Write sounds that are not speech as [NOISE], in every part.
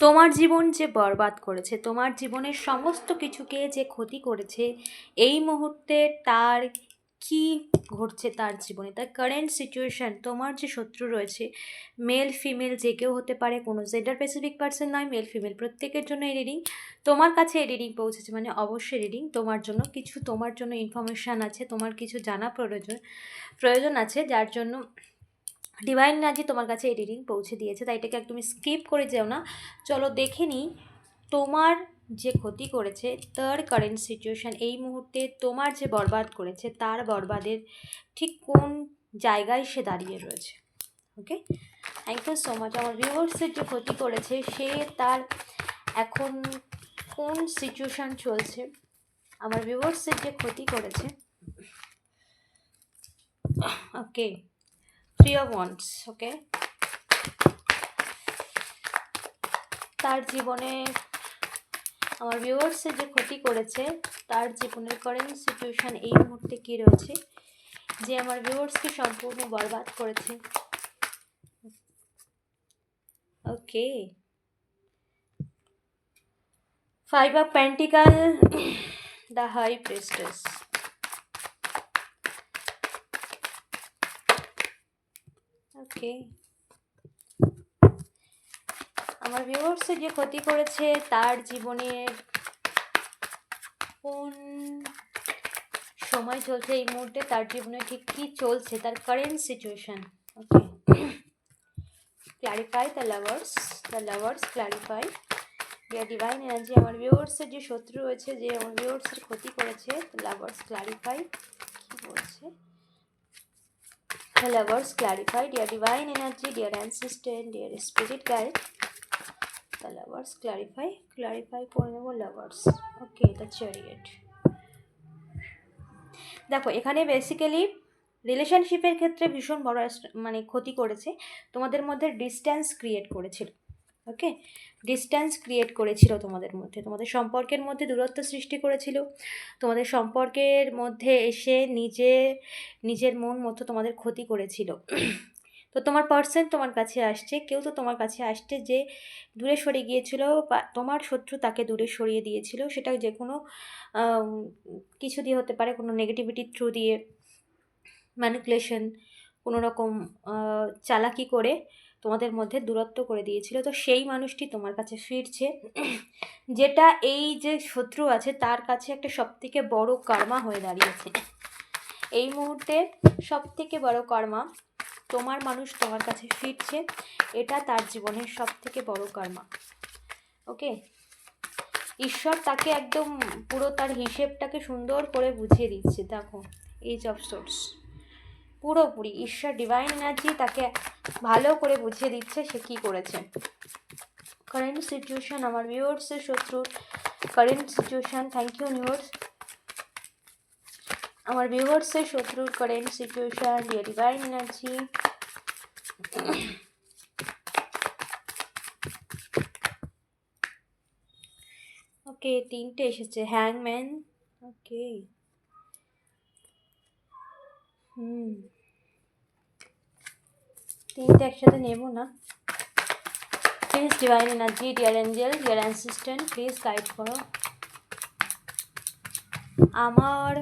তোমার জীবন যে বরবাদ করেছে, তোমার জীবনের সমস্ত কিছুকে যে ক্ষতি করেছে, এই মুহূর্তে তার কি ঘটছে তার জীবনে? তার কারেন্ট সিচুয়েশান তোমার যে শত্রু রয়েছে মেল ফিমেল যে কেউ হতে পারে, কোনো জেন্ডার স্পেসিফিক পার্সন নয় মেল ফিমেল প্রত্যেকের জন্য এই রিডিং তোমার কাছে এই রিডিং পৌঁছেছে। মানে অবশ্যই রিডিং তোমার জন্য কিছু, তোমার জন্য ইনফরমেশান আছে, তোমার কিছু জানা প্রয়োজন প্রয়োজন আছে, যার জন্য ডিভাইন এনার্জি তোমার কাছে এই রিডিং পৌঁছে দিয়েছে, তাই এটাকে একদমই স্কিপ করে যেও না। চলো দেখে নিই, তোমার যে ক্ষতি করেছে তার কারেন্ট সিচুয়েশান এই মুহূর্তে তোমার যে বরবাদ করেছে, তার বরবাদের ঠিক কোন জায়গায় সে দাঁড়িয়ে রয়েছে? Okay thank you so much আমার ভিউয়ার্সের যে ক্ষতি করেছে, সে তার এখন কোন সিচুয়েশান চলছে? আমার ভিউয়ার্সের যে ক্ষতি করেছে okay three of wands okay তার জীবনে আমার ভিউয়ার্সের যে ক্ষতি করেছে, তার জীবনের কারেন্ট সিচুয়েশান এই মুহূর্তে কী রয়েছে, যে আমার ভিউয়ার্সকে সম্পূর্ণ বরবাদ করেছে। Okay five of pentacles the high priestess okay আমার ভিউয়ার্সে যে ক্ষতি করেছে তার জীবনের কোন সময় চলছে এই মুহূর্তে, তার জীবনে ঠিক কী চলছে, তার current situation okay clarify the lovers the lovers clarify dear divine energy আমার ভিউয়ার্সের যে শত্রু রয়েছে, যে আমার ভিউয়ার্সের ক্ষতি করেছে লাভার্স ক্লারিফাই কী বলছে? Lovers clarify, dear divine energy, dear ancestor, dear spirit guide. The lovers clarify, clarify করে নেব lovers. Okay, the chariot. দেখো এখানে বেসিক্যালি রিলেশনশিপের ক্ষেত্রে ভীষণ বড় মানে ক্ষতি করেছে তোমাদের মধ্যে ডিস্ট্যান্স ক্রিয়েট করেছিল ওকে ডিস্ট্যান্স ক্রিয়েট করেছিল তোমাদের মধ্যে। তোমাদের সম্পর্কের মধ্যে দূরত্ব সৃষ্টি করেছিল। তোমাদের সম্পর্কের মধ্যে এসে নিজে, নিজের মন মতো তোমাদের ক্ষতি করেছিল। [CLEARS THROAT] তো তোমার পার্সন তোমার কাছে আসছে, কেউ তো তোমার কাছে আসছে যে দূরে সরে গিয়েছিল বা তোমার শত্রু তাকে দূরে সরিয়ে দিয়েছিল, সেটা যে কোনো কিছু দিয়ে হতে পারে, কোনো নেগেটিভিটির থ্রু দিয়ে ম্যানিকুলেশন কোনো রকম চালাকি করে তোমাদের মধ্যে দূরত্ব করে দিয়েছিল। তো সেই মানুষটি তোমার কাছে ফিরছে। যেটা এই যে শত্রু আছে, তার কাছে একটা সবথেকে বড় কর্মা হয়ে দাঁড়িয়েছে। এই মুহূর্তে সবথেকে বড় কর্মা তোমার মানুষ তোমার কাছে ফিরছে। এটা তার জীবনের সবথেকে বড় কর্মা। ওকে? ঈশ্বর তাকে একদম পুরো তার হিসেবটাকে সুন্দর করে বুঝিয়ে দিচ্ছে। দেখো এইজ অফ সোর্স। পুরোপুরি। ঈশ্বর ডিভাইন এনার্জি তাকে ভালো করে বুঝিয়ে দিচ্ছে সে কী করেছে। কারেন্ট সিচুয়েশান আমার ভিউয়ার্সের শত্রুর current situation thank you viewers আমার ভিউয়ার্সের শত্রুর current situation dear divine energy okay তিনটে এসেছে হ্যাংম্যান ওকে হুম। তিনটে একসাথে নেব না। Please divine energy dear angel dear assistant please guide করো। আমার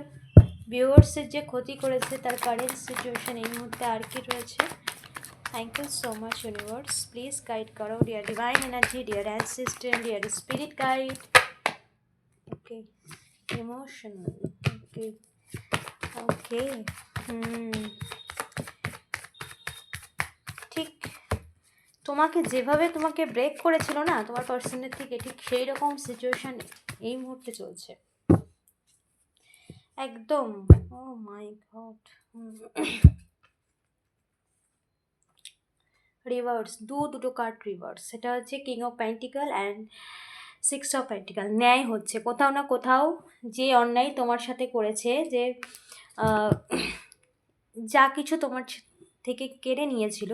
ভিউয়ার্সের যে ক্ষতি করেছে, তার কারেন্ট সিচুয়েশন এই মুহূর্তে আর কি রয়েছে? Thank you so much universe please guide করো dear divine energy dear assistant dear spirit guide okay emotional okay okay ঠিক। তোমাকে যেভাবে তোমাকে ব্রেক করেছিল না, তোমার পার্সনের থেকে ঠিক সেই রকম সিচুয়েশন এই মুহূর্তে চলছে। একদম। ও মাই গড রিভার্স দু দুটো কার্ড রিভার্স সেটা হচ্ছে king of pentacles and six of pentacles ন্যায় হচ্ছে। কোথাও না কোথাও যে অন্যায় তোমার সাথে করেছে যে যা কিছু তোমার থেকে কেড়ে নিয়েছিল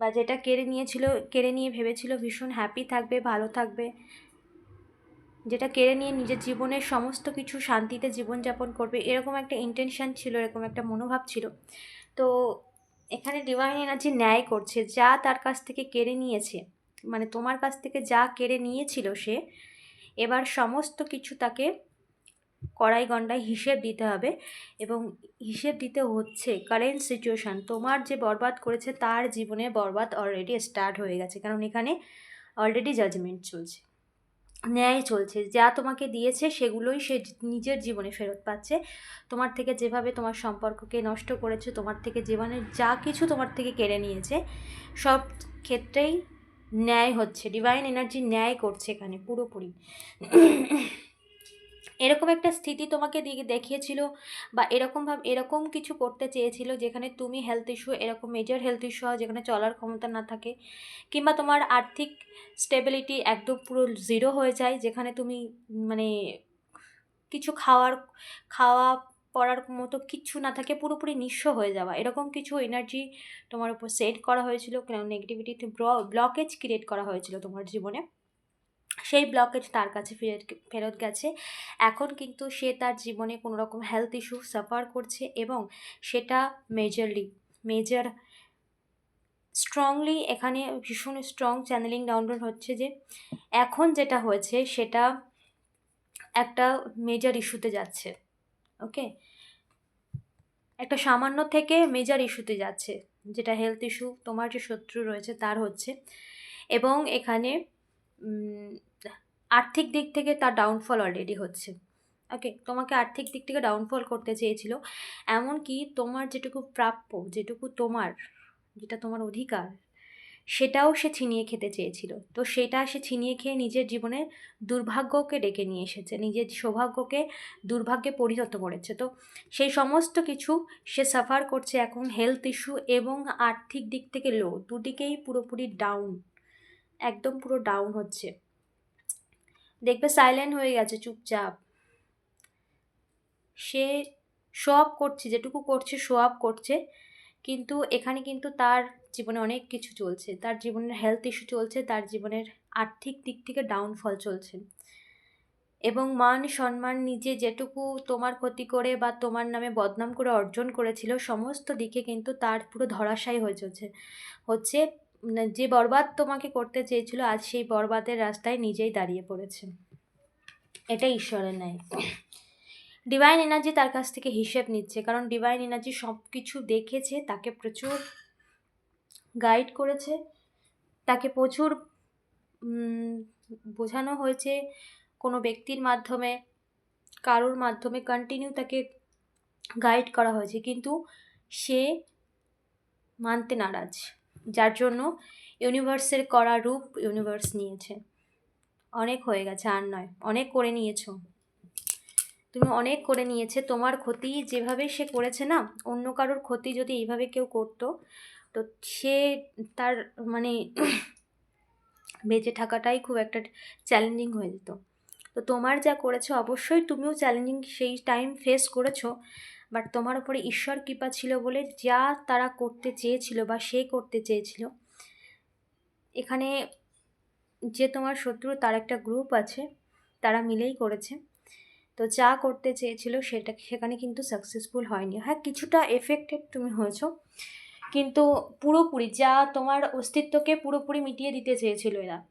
বা যেটা কেড়ে নিয়েছিল, কেড়ে নিয়ে ভেবেছিল ভীষণ হ্যাপি থাকবে, ভালো থাকবে। যেটা কেড়ে নিয়ে নিজের জীবনের সমস্ত কিছু শান্তিতে জীবনযাপন করবে, এরকম একটা ইন্টেনশন ছিল, এরকম একটা মনোভাব ছিল। তো এখানে ডিভাইন এনার্জি ন্যায় করছে, যা তার কাছ থেকে কেড়ে নিয়েছে মানে তোমার কাছ থেকে যা কেড়ে নিয়েছিল সে, এবার সমস্ত কিছু তাকে কড়াই গন্ডায় হিসেব দিতে হবে এবং হিসেব দিতে হচ্ছে কারেন্ট সিচুয়েশান তোমার যে বরবাদ করেছে তার জীবনে বরবাদ অলরেডি স্টার্ট হয়ে গেছে। কারণ এখানে অলরেডি জাজমেন্ট চলছে, ন্যায় চলছে। যা তোমাকে দিয়েছে সেগুলোই সে নিজের জীবনে ফেরত পাচ্ছে। তোমার থেকে যেভাবে তোমার সম্পর্ককে নষ্ট করেছে, তোমার থেকে জীবনের যা কিছু তোমার থেকে কেড়ে নিয়েছে, সব ক্ষেত্রেই ন্যায় হচ্ছে। ডিভাইন এনার্জি ন্যায় করছে এখানে পুরোপুরি। এরকম একটা স্থিতি তোমাকে দেখিয়েছিল বা এরকমভাবে এরকম কিছু করতে চেয়েছিল যেখানে তুমি হেলথ ইস্যু এরকম মেজর হেলথ ইস্যু হয় যেখানে চলার ক্ষমতা না থাকে কিংবা তোমার আর্থিক স্টেবিলিটি একদম পুরো জিরো হয়ে যায় যেখানে তুমি মানে কিছু খাওয়ার, খাওয়া পড়ার মতো কিচ্ছু না থাকে পুরোপুরি নিঃস্ব হয়ে যাওয়া। এরকম কিছু এনার্জি তোমার উপর সেট করা হয়েছিল নেগেটিভিটিতে ব্লকেজ ক্রিয়েট করা হয়েছিল তোমার জীবনে। সেই ব্লকেজ তার কাছে ফেরত ফেরত গেছে। এখন কিন্তু সে তার জীবনে কোনো রকম হেলথ ইস্যু সাফার করছে এবং সেটা মেজরলি মেজর স্ট্রংলি এখানে ভীষণ স্ট্রং চ্যানেলিং ডাউনলোড হচ্ছে যে, এখন যেটা হয়েছে সেটা একটা মেজর ইস্যুতে যাচ্ছে ওকে একটা সামান্য থেকে মেজর ইস্যুতে যাচ্ছে, যেটা হেলথ ইস্যু তোমার যে শত্রু রয়েছে তার হচ্ছে। এবং এখানে আর্থিক দিক থেকে তার ডাউনফল অলরেডি হচ্ছে। ওকে তোমাকে আর্থিক দিক থেকে ডাউনফল করতে চেয়েছিল। এমনকি তোমার যেটুকু প্রাপ্য, যেটুকু তোমার, যেটা তোমার অধিকার, সেটাও সে ছিনিয়ে খেতে চেয়েছিল। তো সেটা সে ছিনিয়ে খেয়ে নিজের জীবনে দুর্ভাগ্যকে ডেকে নিয়ে এসেছে, নিজের সৌভাগ্যকে দুর্ভাগ্যে পরিণত করেছে। তো সেই সমস্ত কিছু সে সাফার করছে এখন হেলথ ইস্যু এবং আর্থিক দিক থেকে লো দুদিকেই পুরোপুরি ডাউন একদম পুরো ডাউন হচ্ছে। দেখবে সাইলেন্ট হয়ে গেছে চুপচাপ। সে শো আপ করছে, যেটুকু করছে শো আপ করছে, কিন্তু এখানে কিন্তু তার জীবনে অনেক কিছু চলছে। তার জীবনের হেলথ ইস্যু চলছে, তার জীবনের আর্থিক দিক থেকে ডাউনফল চলছে। এবং মান সম্মান নিজে যেটুকু তোমার ক্ষতি করে বা তোমার নামে বদনাম করে অর্জন করেছিল, সমস্ত দিকে কিন্তু তার পুরো ধরাশায়ী হয়ে চলছে। হচ্ছে যে বরবাদ তোমাকে করতে চেয়েছিল, আজ সেই বরবাদের রাস্তায় নিজেই দাঁড়িয়ে পড়েছে। এটা ঈশ্বরের ন্যায়। ডিভাইন এনার্জি তার কাছ থেকে হিসেব নিচ্ছে, কারণ ডিভাইন এনার্জি সব কিছু দেখেছে, তাকে প্রচুর গাইড করেছে, তাকে প্রচুর বোঝানো হয়েছে কোনো ব্যক্তির মাধ্যমে, কারোর মাধ্যমে কন্টিনিউ তাকে গাইড করা হয়েছে। কিন্তু সে মানতে নারাজ। যার জন্য ইউনিভার্সের করা রূপ ইউনিভার্স নিয়েছে। অনেক হয়ে গেছে, আর নয়, অনেক করে নিয়েছো। তুমি অনেক করে নিয়েছে, তোমার ক্ষতি যেভাবে সে করেছে না, অন্য কারোর ক্ষতি যদি এইভাবে কেউ করতো, তো সে তার মানে [COUGHS] বেঁচে থাকাটাই খুব একটা চ্যালেঞ্জিং হয়ে যেত। তো তোমার যা করেছ, অবশ্যই তুমিও চ্যালেঞ্জিং সেই টাইম ফেস করেছ। বাট তোমার উপরে ঈশ্বর কৃপা ছিল বলে যা তারা করতে চেয়েছিল বা সে করতে চেয়েছিল। এখানে যে তোমার শত্রু, তার একটা গ্রুপ আছে, তারা মিলেই করেছে। তো যা করতে চেয়েছিল সেটা, সেখানে কিন্তু সাকসেসফুল হয়নি। হ্যাঁ কিছুটা এফেক্টেড তুমি হয়েছো। কিন্তু পুরোপুরি যা তোমার অস্তিত্বকে পুরোপুরি মিটিয়ে দিতে চেয়েছিল এরা।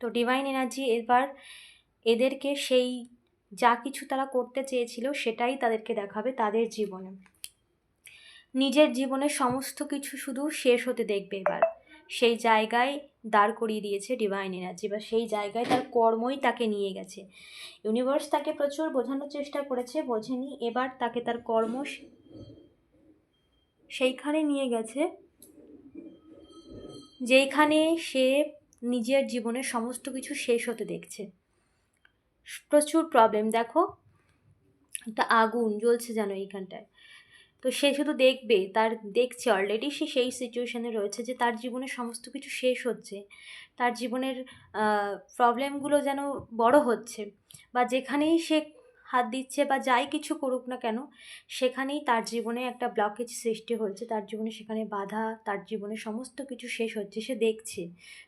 তো ডিভাইন এনার্জি এবার এদেরকে সেই যা কিছু তারা করতে চেয়েছিল সেটাই তাদেরকে দেখাবে তাদের জীবনে। নিজের জীবনের সমস্ত কিছু শুধু শেষ হতে দেখবে এবার। সেই জায়গায় দাঁড় করিয়ে দিয়েছে ডিভাইন এনার্জি বা সেই জায়গায় তার কর্মই তাকে নিয়ে গেছে। ইউনিভার্স তাকে প্রচুর বোঝানোর চেষ্টা করেছে, বোঝেনি, এবার তাকে তার কর্ম সেইখানে নিয়ে গেছে, যেইখানে সে নিজের জীবনের সমস্ত কিছু শেষ হতে দেখছে। প্রচুর প্রবলেম দেখো। একটা আগুন জ্বলছে যেন এইখানটায়। তো সে শুধু দেখবে, তার দেখছে অলরেডি সে সেই সিচুয়েশানে রয়েছে যে তার জীবনে সমস্ত কিছু শেষ হচ্ছে। তার জীবনের প্রবলেমগুলো যেন বড় হচ্ছে। বা যেখানেই সে হাত দিচ্ছে বা যাই কিছু করুক না কেন, সেখানেই তার জীবনে একটা ব্লকেজ সৃষ্টি হয়েছে। তার জীবনে সেখানে বাধা, তার জীবনে সমস্ত কিছু শেষ হচ্ছে। সে দেখছে।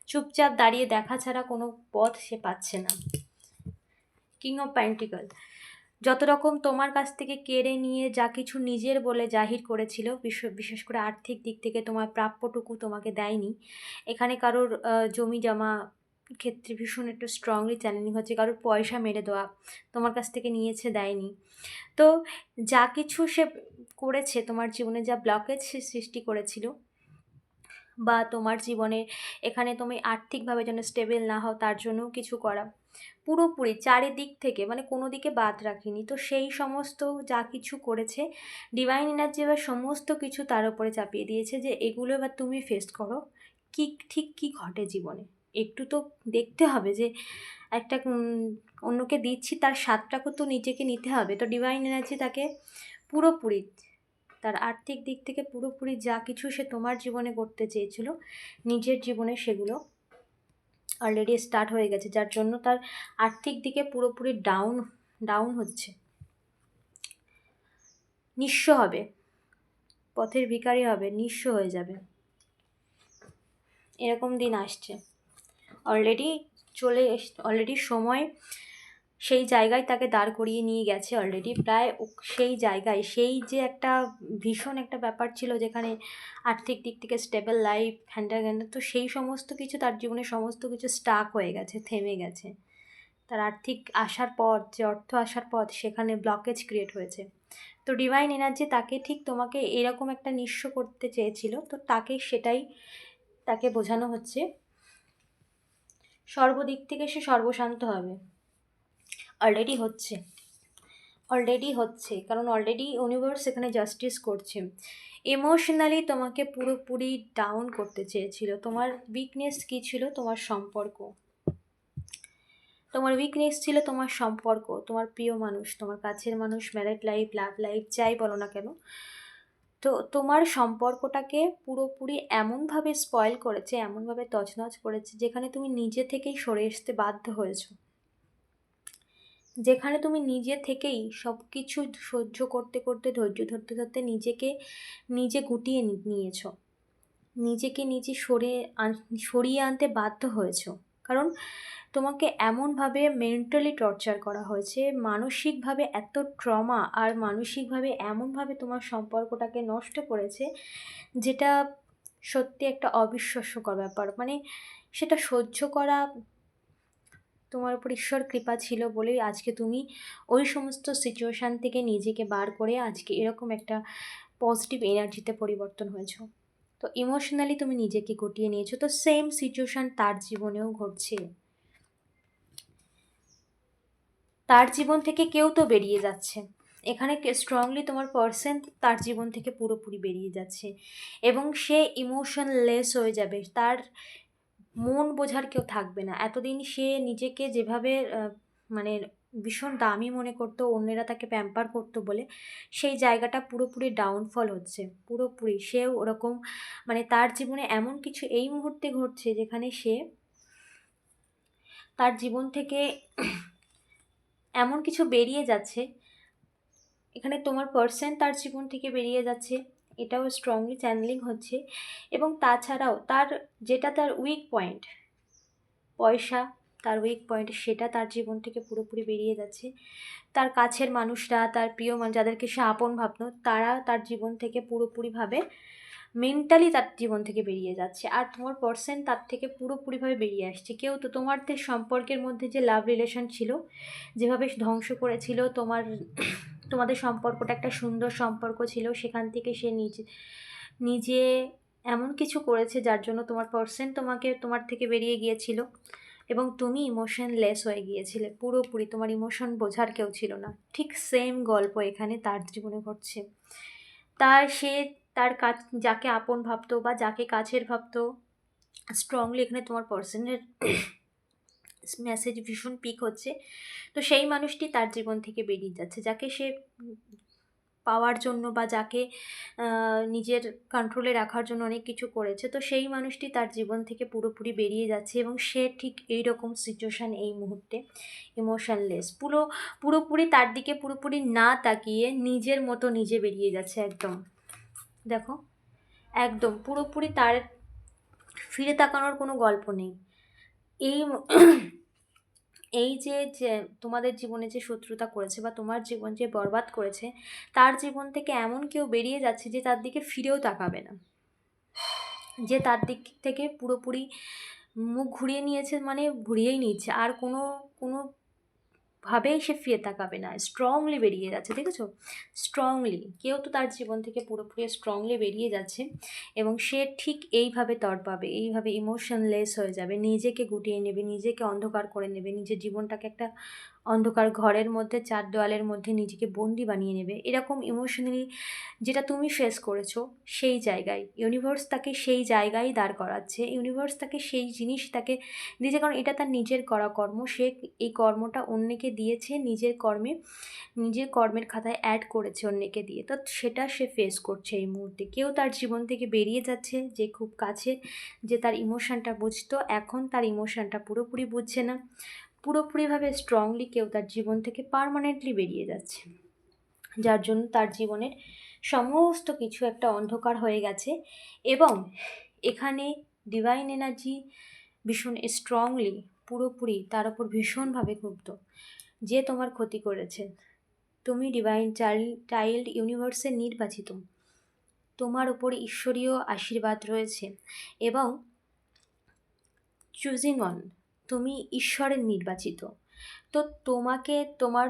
চুপচাপ দাঁড়িয়ে দেখা ছাড়া কোনো পথ সে পাচ্ছে না। কিং অফ প্যান্টিকল যত রকম তোমার কাছ থেকে কেড়ে নিয়ে যা কিছু নিজের বলে জাহির করেছিল, বিশ- বিশেষ করে আর্থিক দিক থেকে তোমার প্রাপ্যটুকু তোমাকে দেয়নি। এখানে কারোর জমি জমা ক্ষেত্রে ভীষণ একটু স্ট্রংলি চ্যালেঞ্জিং হচ্ছে, কারোর পয়সা মেরে দেওয়া তোমার কাছ থেকে নিয়েছে, দেয়নি। তো যা কিছু সে করেছে, তোমার জীবনে যা ব্লকেজ সে সৃষ্টি করেছিল বা তোমার জীবনে এখানে তুমি আর্থিকভাবে যেন স্টেবল না হও, তার জন্যও কিছু করা। পুরোপুরি চারিদিক থেকে মানে কোনো দিকে বাদ রাখিনি। তো সেই সমস্ত যা কিছু করেছে ডিভাইন এনার্জি এবার সমস্ত কিছু তার উপরে চাপিয়ে দিয়েছে যে, এগুলো এবার তুমি ফেস করো। কি, ঠিক কি ঘটে জীবনে? একটু তো দেখতে হবে যে, একটা অন্যকে দিচ্ছি তার স্বাদটাকে তো নিজেকে নিতে হবে। তো ডিভাইন এনার্জি তাকে পুরোপুরি, তার আর্থিক দিক থেকে পুরোপুরি যা কিছু সে তোমার জীবনে করতে চেয়েছিল, নিজের জীবনে সেগুলো অলরেডি স্টার্ট হয়ে গেছে, যার জন্য তার আর্থিক দিকে পুরোপুরি ডাউন ডাউন হচ্ছে। নিঃস্ব হবে, পথের ভিকারি হবে, নিঃস্ব হয়ে যাবে। এরকম দিন আসছে। অলরেডি চলে এস অলরেডি সময় সেই জায়গায় তাকে দাঁড় করিয়ে নিয়ে গেছে অলরেডি প্রায় সেই জায়গায়, সেই যে একটা ভীষণ একটা ব্যাপার ছিল যেখানে আর্থিক দিক থেকে স্টেবল লাইফ হ্যান্ডার গ্যান্ডার তো সেই সমস্ত কিছু তার জীবনে সমস্ত কিছু স্টাক হয়ে গেছে, থেমে গেছে। তার আর্থিক আসার পথ যে অর্থ আসার পথ সেখানে ব্লকেজ ক্রিয়েট হয়েছে। তো ডিভাইন এনার্জি তাকে ঠিক তোমাকে এরকম একটা নিঃস্ব করতে চেয়েছিল, তো তাকে সেটাই তাকে বোঝানো হচ্ছে। সর্বদিক থেকে সে সর্বশান্ত হবে। অলরেডি হচ্ছে। অলরেডি হচ্ছে, কারণ অলরেডি ইউনিভার্স এখানে জাস্টিস করছে। ইমোশনালি তোমাকে পুরোপুরি ডাউন করতে চেয়েছিল। তোমার উইকনেস কী ছিল? তোমার সম্পর্ক। তোমার উইকনেস ছিল তোমার সম্পর্ক। তোমার প্রিয় মানুষ, তোমার কাছের মানুষ ম্যারেড লাইফ লাভ লাইফ যাই বলো না কেন। তো তোমার সম্পর্কটাকে পুরোপুরি এমনভাবে স্পয়েল করেছে, এমনভাবে তছনছ করেছে, যেখানে তুমি নিজে থেকেই সরে আসতে বাধ্য হয়েছো। যেখানে তুমি নিজে থেকেই সব কিছু সহ্য করতে করতে, ধৈর্য ধরতে ধরতে নিজেকে, নিজে গুটিয়ে নিয়েছো। নিজেকে নিজে সরে সরিয়ে আনতে বাধ্য হয়েছ। কারণ তোমাকে এমনভাবে মেন্টালি টর্চার করা হয়েছে, মানসিকভাবে এত ট্রমা আর মানসিকভাবে এমনভাবে তোমার সম্পর্কটাকে নষ্ট করেছে, যেটা সত্যি একটা অবিশ্বাস্যকর ব্যাপার। মানে সেটা সহ্য করা তোমার উপর ঈশ্বর কৃপা ছিল বলেই আজকে তুমি ওই সমস্ত সিচুয়েশান থেকে নিজেকে বার করে আজকে এরকম একটা পজিটিভ এনার্জিতে পরিবর্তন হয়েছো। তো ইমোশনালি তুমি নিজেকে গুটিয়ে নিয়েছো। তো সেম সিচুয়েশান তার জীবনেও ঘটছে। তার জীবন থেকে কেউ তো বেরিয়ে যাচ্ছে। এখানে স্ট্রংলি তোমার পার্সন তার জীবন থেকে পুরোপুরি বেরিয়ে যাচ্ছে। এবং সে ইমোশনলেস হয়ে যাবে। তার মন বোঝার কেউ থাকবে না। এতদিন সে নিজেকে যেভাবে মানে ভীষণ দামি মনে করতো, অন্যেরা তাকে প্যাম্পার করতো বলে, সেই জায়গাটা পুরোপুরি ডাউনফল হচ্ছে, পুরোপুরি। সে ওরকম মানে তার জীবনে এমন কিছু এই মুহূর্তে ঘটছে যেখানে সে তার জীবন থেকে এমন কিছু বেরিয়ে যাচ্ছে, এখানে তোমার পার্সন তার জীবন থেকে বেরিয়ে যাচ্ছে এটাও স্ট্রংলি চ্যানেলিং হচ্ছে। এবং তাছাড়াও তার যেটা তার উইক পয়েন্ট পয়সা তার উইক পয়েন্ট সেটা তার জীবন থেকে পুরোপুরি বেরিয়ে যাচ্ছে। তার কাছের মানুষরা, তার প্রিয় মানুষ, যাদেরকে সে আপন ভাবতো, তারা তার জীবন থেকে পুরোপুরিভাবে মেন্টালি তার জীবন থেকে বেরিয়ে যাচ্ছে। আর তোমার পার্সন তার থেকে পুরোপুরিভাবে বেরিয়ে আসছে। কেউ তো তোমাদের সম্পর্কের মধ্যে যে লাভ রিলেশন ছিল, যেভাবে ধ্বংস করেছিল, তোমার তোমাদের সম্পর্কটা একটা সুন্দর সম্পর্ক ছিল, সেখান থেকে সে নিজে নিজে এমন কিছু করেছে যার জন্য তোমার পার্সন তোমাকে, তোমার থেকে বেরিয়ে গিয়েছিল এবং তুমি ইমোশনলেস হয়ে গিয়েছিলে। পুরোপুরি তোমার ইমোশন বোঝার কেউ ছিল না। ঠিক সেম গল্প এখানে তার জীবনে ঘটছে। তার সে, তার কাজ যাকে আপন ভাবতো বা যাকে কাছের ভাবতো স্ট্রংলি এখানে তোমার পার্সনের মেসেজ ভীষণ পিক হচ্ছে। তো সেই মানুষটি তার জীবন থেকে বেরিয়ে যাচ্ছে। যাকে সে পাওয়ার জন্য বা যাকে নিজের কন্ট্রোলে রাখার জন্য অনেক কিছু করেছে, তো সেই মানুষটি তার জীবন থেকে পুরোপুরি বেরিয়ে যাচ্ছে এবং সে ঠিক এই রকম সিচুয়েশান এই মুহূর্তে ইমোশনলেস পুরো, পুরোপুরি তার দিকে পুরোপুরি না তাকিয়ে নিজের মতো নিজে বেরিয়ে যাচ্ছে একদম। দেখো, একদম পুরোপুরি তার ফিরে তাকানোর কোনো গল্প নেই। এই এই যে তোমাদের জীবনে যে শত্রুতা করেছে বা তোমার জীবন যে বরবাদ করেছে, তার জীবন থেকে এমন কেউ বেরিয়ে যাচ্ছে যে তার দিকে ফিরেও তাকাবে না। যে তার দিক থেকে পুরোপুরি মুখ ঘুরিয়ে নিয়েছে মানে ঘুরিয়েই নিচ্ছে। আর কোনো কোনো ভাবেই সে ফিরে তাকাবে না স্ট্রংলি বেরিয়ে যাচ্ছে, দেখেছ? স্ট্রংলি কেউ তো তার জীবন থেকে পুরোপুরি স্ট্রংলি বেরিয়ে যাচ্ছে এবং সে ঠিক এইভাবে তর পাবে, এইভাবে ইমোশনলেস হয়ে যাবে, নিজেকে গুটিয়ে নেবে, নিজেকে অন্ধকার করে নেবে, নিজের জীবনটাকে একটা অন্ধকার ঘরের মধ্যে, চার দেওয়ালের মধ্যে নিজেকে বন্দি বানিয়ে নেবে। এরকম ইমোশনালি যেটা তুমি ফেস করেছ, সেই জায়গায়। ইউনিভার্স তাকে সেই জায়গায় দাঁড় করাচ্ছে। ইউনিভার্স তাকে সেই জিনিস তাকে দিয়েছে কারণ এটা তার নিজের করা কর্ম। সে এই কর্মটা অন্যকে দিয়েছে, নিজের কর্মে, নিজের কর্মের খাতায় অ্যাড করেছে অন্যকে দিয়ে। তো সেটা সে ফেস করছে এই মুহূর্তে। কেউ তার জীবন থেকে বেরিয়ে যাচ্ছে, যে খুব কাছে, যে তার ইমোশানটা বুঝতো। এখন তার ইমোশানটা পুরোপুরি বুঝছে না। পুরোপুরিভাবে স্ট্রংলি কেউ তার জীবন থেকে পারমানেন্টলি বেরিয়ে যাচ্ছে। যার জন্য তার জীবনের সমস্ত কিছু একটা অন্ধকার হয়ে গেছে এবং এখানে ডিভাইন এনার্জি ভীষণ স্ট্রংলি পুরোপুরি তার ওপর ভীষণভাবে ক্ষুব্ধ। যে তোমার ক্ষতি করেছে, তুমি ডিভাইন চাইল্ড চাইল্ড ইউনিভার্সের নির্বাচিত। তোমার ওপর ঈশ্বরীয় আশীর্বাদ রয়েছে এবং চুজিং অন তুমি ঈশ্বরের নির্বাচিত। তো তোমাকে তোমার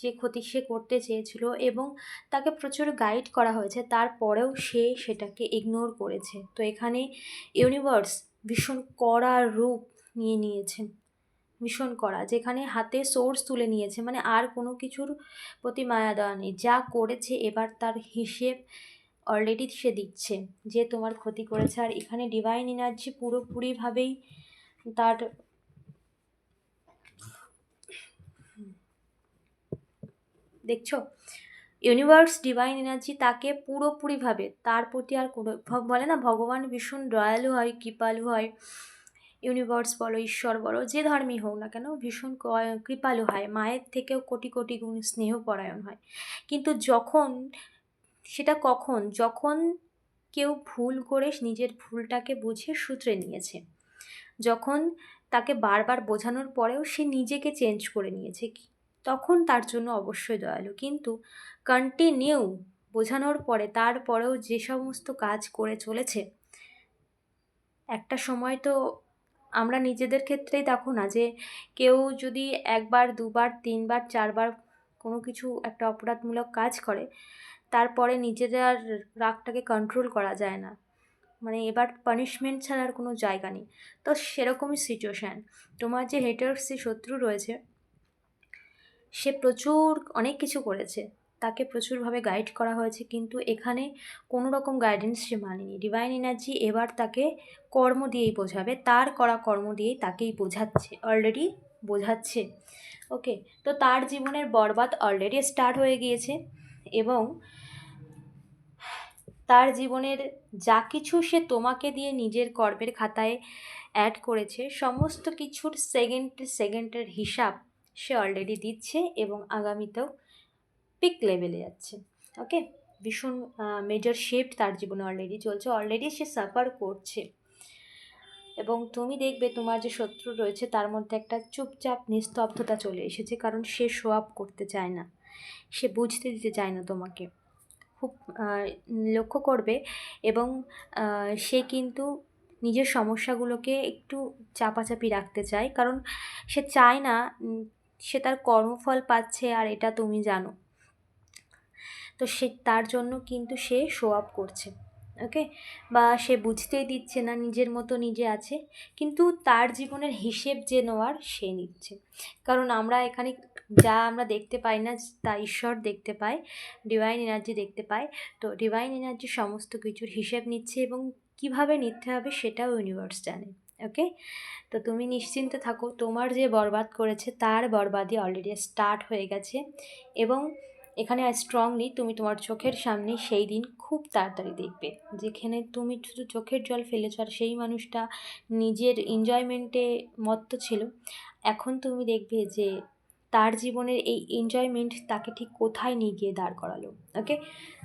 যে ক্ষতি সে করতে চেয়েছিল এবং তাকে প্রচুর গাইড করা হয়েছে, তারপরেও সে সেটাকে ইগনোর করেছে। তো এখানে ইউনিভার্স ভীষণ কড়া রূপ নিয়ে নিয়েছে। ভীষণ কড়া, যেখানে হাতে সোর্স তুলে নিয়েছে। মানে আর কোনো কিছুর প্রতি মায়া দেওয়া নেই। যা করেছে এবার তার হিসেব অলরেডি সে দিচ্ছে যে তোমার ক্ষতি করেছে। আর এখানে ডিভাইন এনার্জি পুরোপুরিভাবেই তার দেখছ? ইউনিভার্স ডিভাইন এনার্জি তাকে পুরোপুরিভাবে, তার প্রতি আর কোনো বলে না, ভগবান ভীষণ দয়ালু হয়, কৃপালু হয় ইউনিভার্স বলো, ঈশ্বর বলো, যে ধর্মই হোক না কেন, ভীষণ কৃপালু হয়, মায়ের থেকেও কোটি কোটি গুণ স্নেহপরায়ণ হয়। কিন্তু যখন, সেটা কখন? যখন কেউ ভুল করে নিজের ভুলটাকে বুঝে সূত্রে নিয়েছে, যখন তাকে বারবার বোঝানোর পরেও সে নিজেকে চেঞ্জ করে নিয়েছে তখন তার জন্য অবশ্যই দয়ালু। কিন্তু কন্টিনিউ বোঝানোর পরে তারপরেও যে সমস্ত কাজ করে চলেছে, একটা সময় তো আমরা নিজেদের ক্ষেত্রেই দেখো না যে কেউ যদি একবার, দুবার, তিনবার, চারবার কোনো কিছু একটা অপরাধমূলক কাজ করে, তারপরে নিজেদের আর রাগটাকে কন্ট্রোল করা যায় না। মানে এবার পানিশমেন্ট ছাড়া আর কোনো জায়গা নেই। তো সেরকমই সিচুয়েশান তোমার যে হেটার্স যে শত্রু রয়েছে সে প্রচুর অনেক কিছু করেছে। তাকে প্রচুরভাবে গাইড করা হয়েছে, কিন্তু এখানে কোনো রকম গাইডেন্স সে মানেনি। ডিভাইন এনার্জি এবার তাকে কর্ম দিয়েই বোঝাবে, তার করা কর্ম দিয়েই তাকেই বোঝাচ্ছে অলরেডি বোঝাচ্ছে। ওকে তো তার জীবনের বরবাদ অলরেডি স্টার্ট হয়ে গিয়েছে এবং তার জীবনের যা কিছু সে তোমাকে দিয়ে নিজের কর্মের খাতায় অ্যাড করেছে, সমস্ত কিছুর সেকেন্ড সেকেন্ডের হিসাব সে অলরেডি দিচ্ছে এবং আগামীতেও পিক লেভেলে যাচ্ছে ওকে ভীষণ মেজর শিফট তার জীবনে অলরেডি চলছে অলরেডি সে সাফার করছে। এবং তুমি দেখবে তোমার যে শত্রু রয়েছে তার মধ্যে একটা চুপচাপ নিস্তব্ধতা চলে এসেছে, কারণ সে শো আপ করতে চায় না। সে বুঝতে দিতে চায় না তোমাকে। খুব লক্ষ্য করবে এবং সে কিন্তু নিজের সমস্যাগুলোকে একটু চাপাচাপি রাখতে চায়, কারণ সে চায় না সে তার কর্মফল পাচ্ছে আর এটা তুমি জানো। তো সে, তার জন্য কিন্তু সে শো আপ করছে ওকে বা সে বুঝতেই দিচ্ছে না নিজের মতো নিজে আছে, কিন্তু তার জীবনের হিসেব যে নেওয়ার সে নিচ্ছে। কারণ আমরা এখানে যা আমরা দেখতে পাই না, তা ঈশ্বর দেখতে পাই ডিভাইন এনার্জি দেখতে পাই তো ডিভাইন এনার্জি সমস্ত কিছুর হিসেব নিচ্ছে এবং কীভাবে নিতে হবে সেটাও ইউনিভার্স জানে। ওকে তো তুমি নিশ্চিন্তে থাকো, তোমার যে বরবাদ করেছে তার বরবাদি অলরেডি স্টার্ট হয়ে গেছে এবং এখানে স্ট্রংলি তুমি তোমার চোখের সামনে সেই দিন খুব তাড়াতাড়ি দেখবে, যেখানে তুমি শুধু চোখের জল ফেলেছ আর সেই মানুষটা নিজের এনজয়মেন্টে মত্ত ছিল। এখন তুমি দেখবে যে তার জীবনের এই এনজয়মেন্ট তাকে ঠিক কোথায় নিয়ে গিয়ে দাঁড় করালো ওকে